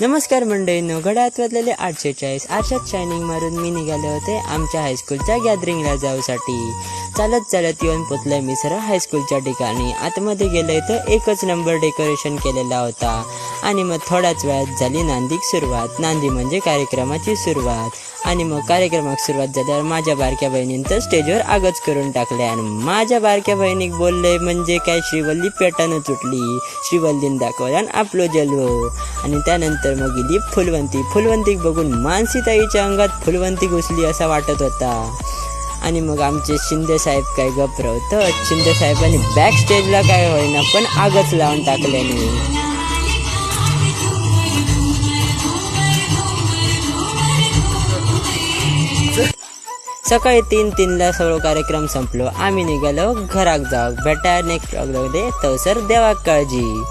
नमस्कार मंडळींनो घड्यात वाजलेले आठशे चाळीस आरशात शायनिंग मारून मी निघाले होते आमच्या हायस्कूलच्या गॅदरिंगला जाऊसाठी. चालत चालत येऊन पोचलोय मी सरळ हायस्कूलच्या ठिकाणी. आतमध्ये गेलोय तर एकच नंबर डेकोरेशन केलेला होता. आणि मग थोड्याच वेळात झाली नांदीक सुरुवात. नांदी म्हणजे कार्यक्रमाची सुरुवात. आणि मग कार्यक्रमाक सुरुवात झाल्यावर माझ्या बारक्या बहिणीनं तर स्टेजवर आगच करून टाकले आणि माझ्या बारक्या बहिणीक बोलले म्हणजे काय श्रीवल्ली पेटानं तुटली. श्रीवल्लीन दाखवला आणि आपलो जलवो आणि त्यानंतर मग गेली फुलवंती. फुलवंतीक बघून मानसीताईच्या अंगात फुलवंती घुसली असा वाटत होता. आणि मग आमचे शिंदे साहेब काय गप्रवतं शिंदे साहेबांनी बॅक स्टेजला काय होईना पण आगच लावून टाकल्याने. सकाळी तीन तीनला सगळं कार्यक्रम संपलो. आम्ही निघालो घराक जाऊ. भेटा नेक्स्ट दे तवसर देवाक काळजी.